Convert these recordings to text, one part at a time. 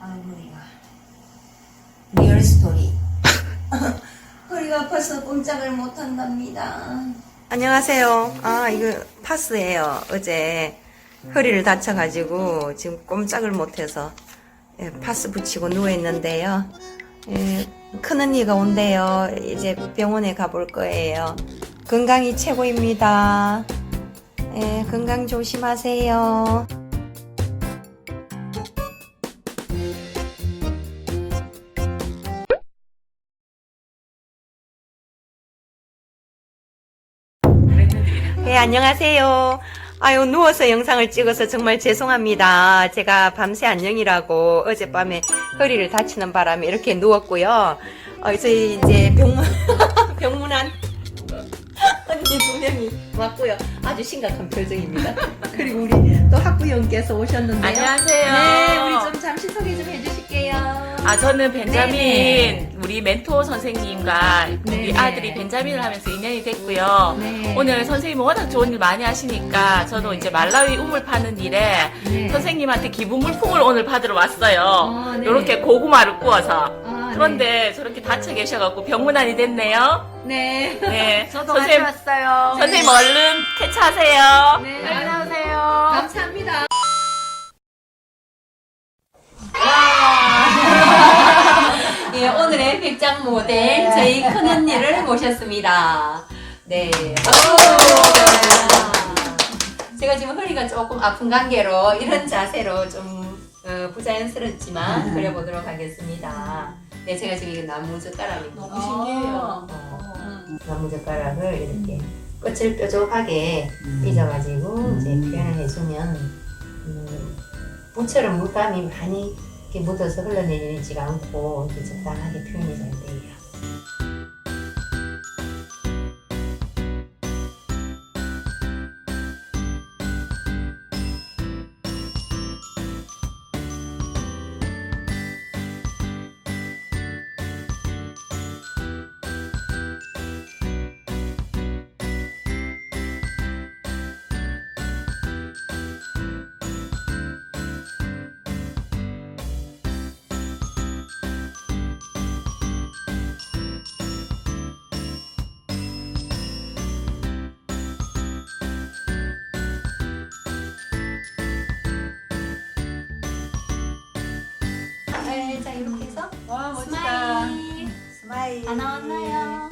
아 허리가 리얼 스토리. 허리가 아파서 꼼짝을 못한답니다. 안녕하세요. 아 이거 파스예요. 어제 허리를 다쳐가지고 지금 꼼짝을 못해서 예, 파스 붙이고 누워있는데요. 예, 큰언니가 온대요. 이제 병원에 가볼 거예요. 건강이 최고입니다. 예, 건강 조심하세요 네, 안녕하세요. 아유, 누워서 영상을 찍어서 정말 죄송합니다. 제가 밤새 안녕이라고 어젯밤에 허리를 다치는 바람에 이렇게 누웠고요. 어, 저희 이제 병문, 병문안 언니 두 명이 왔고요. 아주 심각한 표정입니다. 그리고 우리 또 학부형께서 오셨는데요. 안녕하세요. 네, 우리 좀 잠시 소개 좀 해주실게요. 아, 저는 벤자민, 네네. 우리 멘토 선생님과 우리 네네. 아들이 벤자민을 하면서 인연이 됐고요. 네. 오늘 선생님은 워낙 좋은 일 많이 하시니까 저도 네. 이제 말라위 우물 파는 일에 네. 선생님한테 기부 물품을 오늘 받으러 왔어요. 아, 네. 이렇게 고구마를 구워서. 아, 그런데 저렇게 다쳐 계셔갖고 병문안이 됐네요. 네. 네. 저도 선생님, 가져왔어요. 선생님 얼른 쾌차하세요. 네. 백장 모델 저희 큰 언니를 모셨습니다. 네. 오. 제가 지금 허리가 조금 아픈 관계로 이런 자세로 좀 어, 부자연스럽지만 그려보도록 하겠습니다. 네, 제가 지금 이거 나무 젓가락입니다. 너무 신기해요. 어, 나무 젓가락을 이렇게 끝을 뾰족하게 삐져가지고 이제 표현을 해주면 음, 붓처럼 물감이 많이 이렇게 묻어서 흘러내리지가 않고 이렇게 적당하게 표현이 잘 돼요. 네, 자 이렇게 해서 와, 스마일 스마일. 다 나왔나요?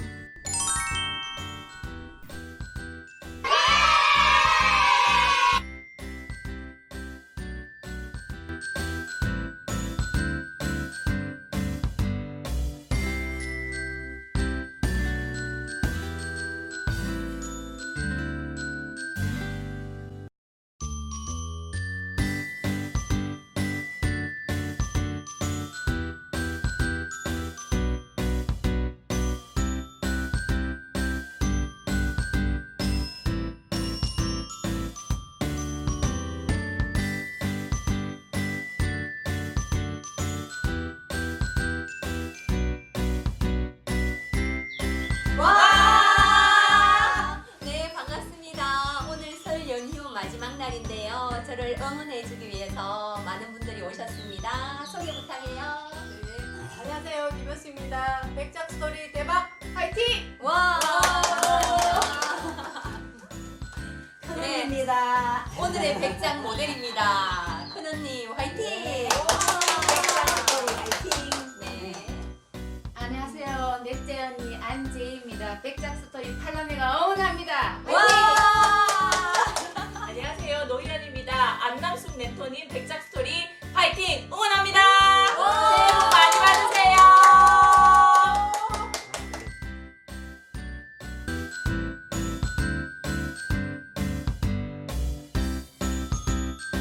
저를 응원해주기 위해서 많은 분들이 오셨습니다. 소개 부탁해요. 안녕하세요. 김효수입니다. 백작 스토리 대박 파이팅! 와! 큰언니입니다. 오늘의 백장 모델입니다. 큰언니 화이팅! 백작 스토리 파이팅! 네. 안녕하세요. 넷째 언니 안재희입니다. 백작 스토리 팔남매가 응원합니다. 파이팅! 안녕하세요. 노희연입니다. 안남숙 멘토님 백작스토리